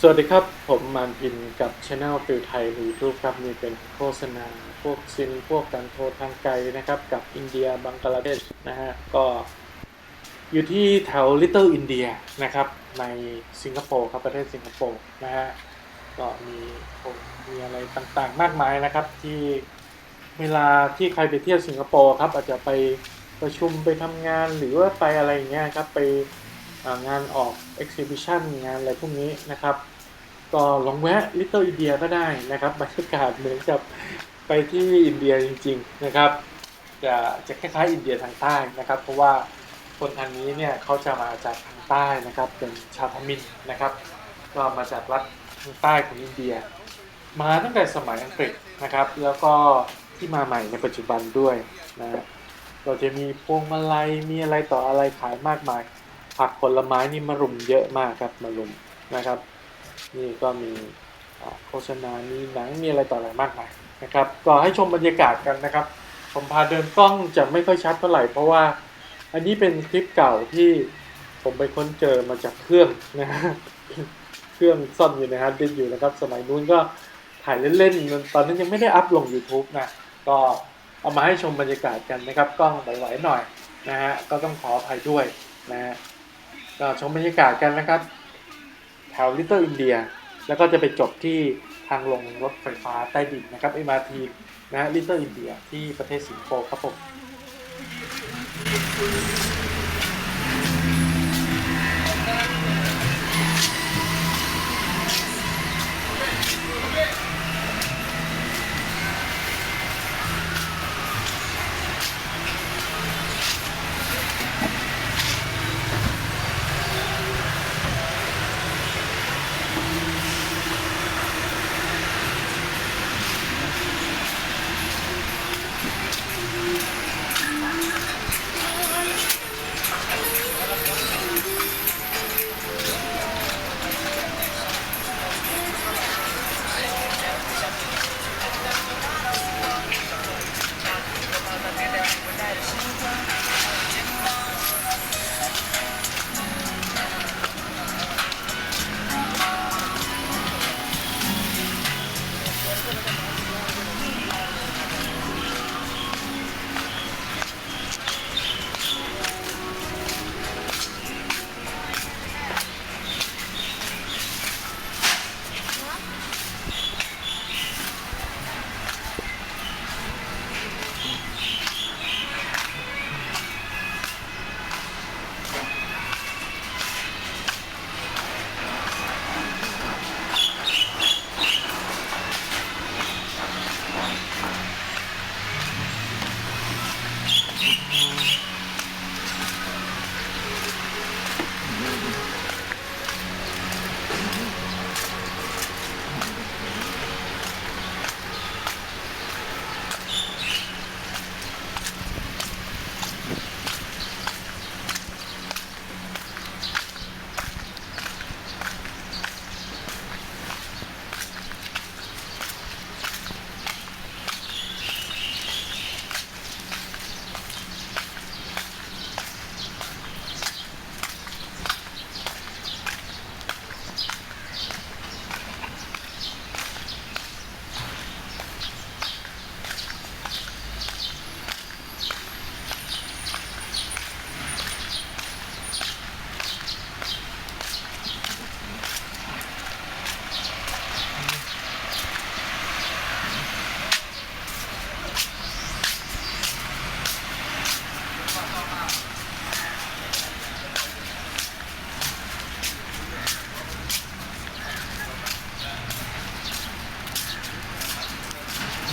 สวัสดีครับ ผมมานพินกับช anel ฟิลไทยใน YouTube ครับนี่เป็นโฆษณา พวกซิมพวกการโทรทางไกลนะครับ กับอินเดียบังกลาเทศนะฮะ ก็อยู่ที่แถว Little India นะครับ ในสิงคโปร์ครับ ประเทศสิงคโปร์นะฮะ ก็มีมีอะไรต่างๆ มากมายนะครับ ที่เวลาที่ใครไปเที่ยวสิงคโปร์ครับ อาจจะไปประชุมไปทำงานหรือว่าไปอะไรอย่างเงี้ยครับไป งานออก exhibition งานอะไรพวกนี้นะครับ ก็ลองแวะ Little India ก็ได้นะครับบรรยากาศเหมือนกับไปที่อินเดียจริง ๆนะครับ จะจะคล้ายๆอินเดียทางใต้นะครับ เพราะว่าคนทางนี้เนี่ยเขาจะมาจากทางใต้นะครับเป็นชาวทมินนะครับ ก็มาจากรัฐทางใต้ของอินเดีย มาตั้งแต่สมัยอังกฤษนะครับ แล้วก็ที่มาใหม่ในปัจจุบันด้วยนะเราจะมีพวงมาลัยมีอะไรต่ออะไรขายมากมาย ผักผลไม้นี่มารุมเยอะมากครับมารุมนะครับ นี่ก็มีโฆษณา มีหนัง มีอะไรต่ออะไรมากมายนะครับ ก็ให้ชมบรรยากาศกันนะครับ ผมพาเดินกล้องจะไม่ค่อยชัดเท่าไหร่เพราะว่าอันนี้เป็นคลิปเก่าที่ผมไปค้นเจอมาจากเครื่องนะฮะเครื่องซ่อนอยู่ในฮาร์ดดิสก์อยู่นะครับ สมัยนู้นก็ถ่ายเล่นๆ ตอนนั้นยังไม่ได้อัพลง YouTube นะ ก็เอามาให้ชมบรรยากาศกันนะครับ กล้องไหวๆหน่อยนะฮะ ก็ต้องขออภัยด้วยนะฮะ ก็ชมบรรยากาศกันนะครับ แถวลิตเติ้ลอินเดีย แล้วก็จะไปจบที่ทางลงรถไฟฟ้าใต้ดินนะครับ MRT นะฮะ Little India ที่ประเทศสิงคโปร์ครับผม